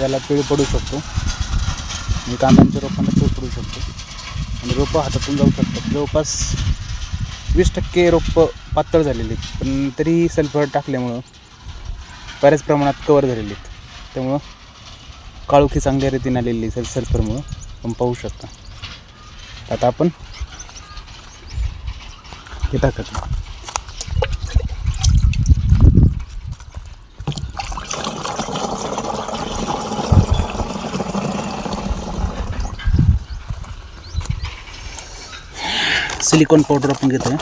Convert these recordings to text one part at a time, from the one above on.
ज्याला पिळ पडू शकतो. आणि कांद्यांच्या रोपांना पिळ पडू शकतो. आणि रोपं हातातून जाऊ शकतात. जवळपास वीस टक्के रोपं पातळ झालेली आहेत. पण तरी सल्फर टाकल्यामुळं बऱ्याच प्रमाणात कवर झालेली आहेत. त्यामुळं काळोखी चांगल्या रीतीने आलेली आहे सल्फरमुळं. आपण पाहू शकता. आता आपण हे टाकत सिलिकॉन पावडर आपण घेतोय.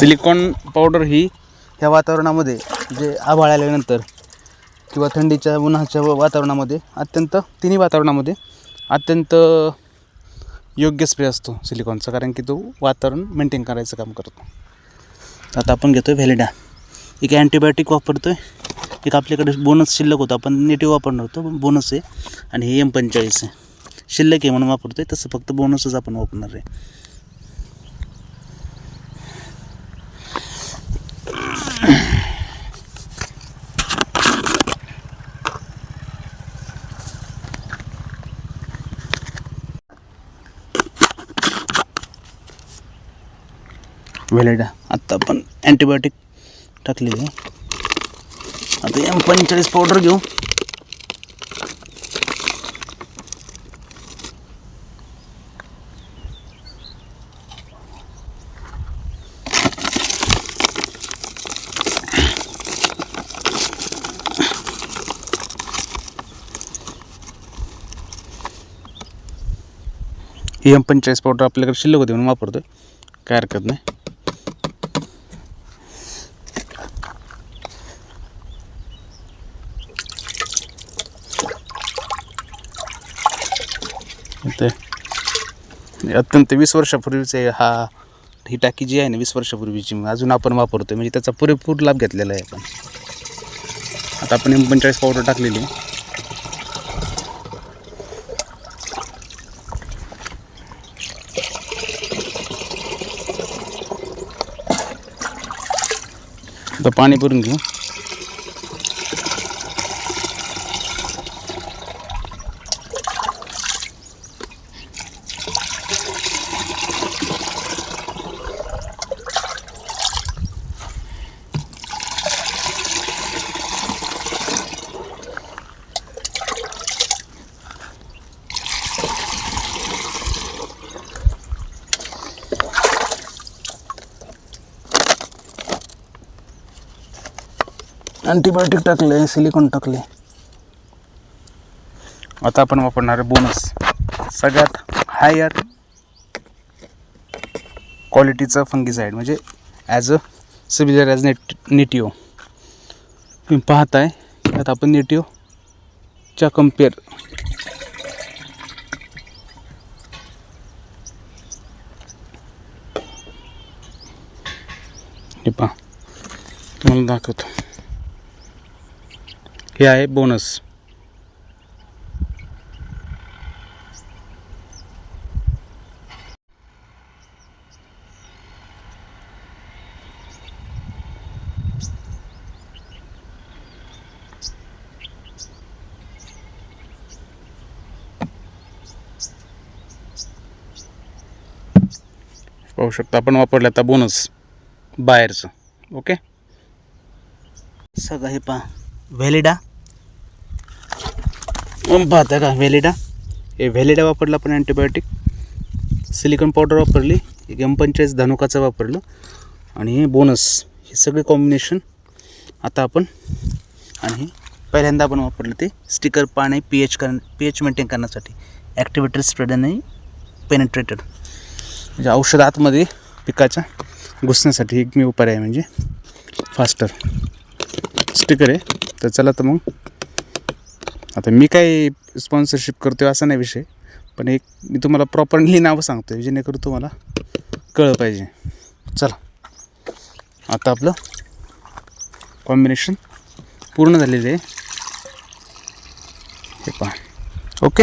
सिलिकॉन पावडर ही ह्या वातावरणामध्ये जे आभाळ आल्यानंतर किंवा थंडीच्या उन्हाच्या व- वातावरणामध्ये अत्यंत तिन्ही वातावरणामध्ये अत्यंत योग्य स्प्रे असतो सिलिकॉनचा कारण की तो वातावरण मेंटेन करायचं काम करतो. आता आपण घेतो आहे व्हॅलिडा एक अँटीबायोटिक वापरतो आहे एक आपल्याकडे बोनस शिल्लक होता. आपण नेटिव्ह वापरणार होतो पण बोनस आहे. आणि हे एम पंचेचाळीस आहे. शिल्लक आहे म्हणून वापरतो आहे तसं फक्त बोनसच आपण वापरणार आहे. व्हॅलिडा आत्ता आपण अँटीबायोटिक टाकलेली आहे. आता एम पंचेचाळीस पावडर घेऊ. ही एम पंचेचाळीस पावडर आपल्याकडे शिल्लक होती म्हणून वापरतोय. काय हरकत नाही ते हे अत्यंत वीस वर्षापूर्वीचे हा ही टाकी जी आहे ना वीस वर्षापूर्वीची अजून आपण वापरतो म्हणजे त्याचा पुरेपूर लाभ घेतलेला आहे आपण. आता आपण एम पंचेचाळीस पावडर टाकलेली. आता पाणी भरून घेऊ. अँटीबायोटिक टाकले सिलिकॉन टाकले. आता आपण वापरणार आहे बोनस सगळ्यात हायर क्वालिटीचं फंगीसाईड म्हणजे as a similar as net Nativo तुम्ही पाहताय आता आपण नेटिओच्या कंपेअर हे पहा तुम्हाला दाखवतो. हे आहे बोनस. पाहू शकता आपण वापरलं आता बोनस. बाहेरचं. ओके? सगळं हे पहा. व्हॅलिडा पाहता का व्हॅलिडा हे व्हॅलिडा वापरला आपण अँटीबायोटिक सिलिकॉन पावडर वापरली एक एम पंचेचाळीस धनुकाचं वापरलं आणि हे बोनस हे सगळे कॉम्बिनेशन आता आपण आणि पहिल्यांदा आपण वापरलं ते स्टिकर पाणी पी एच कर पी एच मेंटेन करण्यासाठी. ॲक्टिवेटर स्प्रेड आणि पेनेट्रेटेड म्हणजे औषध आतमध्ये पिकाच्या घुसण्यासाठी एकमेव पर्याय म्हणजे फास्टर स्टिकर आहे. तर चला तर मग आता मी काही स्पॉन्सरशिप करतो आहे असा नाही विषय पण एक मी तुम्हाला प्रॉपरली नावं सांगतो आहे जेणेकरून तुम्हाला कळलं पाहिजे. चला. आता आपलं कॉम्बिनेशन पूर्ण झालेलं आहे. हे पहा. ओके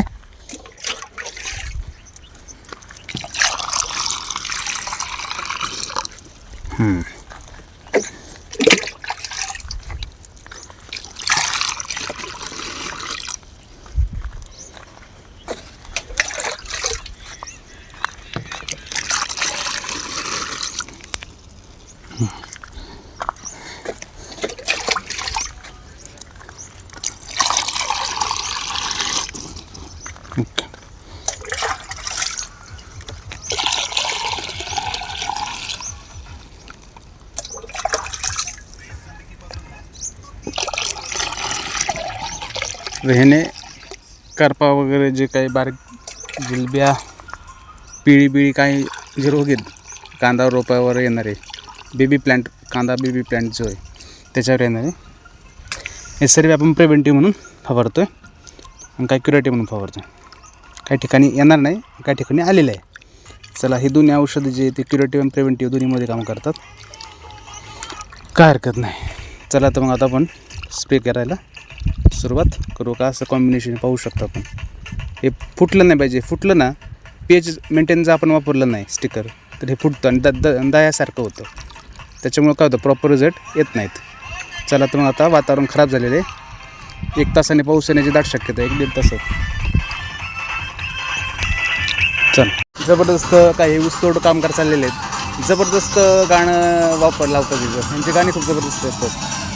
हम्म. ओके करपा वगैरे जे काही बारीक जिलब्या पिळी बिळी काही जे रोग आहेत कांदा रोपावर येणारे. बेबी प्लांट कांदा बेबी प्लांट जो आहे त्याच्यावर येणार आहे. हे सर्व आपण प्रिव्हेंटिव्ह म्हणून फवारतो आहे आणि काही क्युरेटिव्ह म्हणून फवारतो आहे काही ठिकाणी येणार नाही काही ठिकाणी आलेलं आहे. चला हे दोन्ही औषधं जे ते क्युरेटिव्ह आणि प्रिव्हेंटिव्ह दोन्हीमध्ये काम करतात. काय हरकत नाही. चला तर मग आता आपण स्प्रे करायला सुरुवात करू. का असं कॉम्बिनेशन पाहू शकतो आपण. हे फुटलं नाही पाहिजे. फुटलं ना पेज मेंटेन जर आपण वापरलं नाही स्टिकर तर हे फुटतं आणि द द दयासारखं होतं. त्याच्यामुळं काय होतं प्रॉपर रिझल्ट येत नाहीत. चला तर मग आता वातावरण खराब झालेलं आहे. एक तासाने पाऊस येण्याची दाट शक्यता आहे एक दीड तासात. चल. जबरदस्त काही ऊसतोड कामगार चाललेले आहेत. जबरदस्त गाणं वापर लावतात तिथं त्यांची गाणी खूप जबरदस्त असतात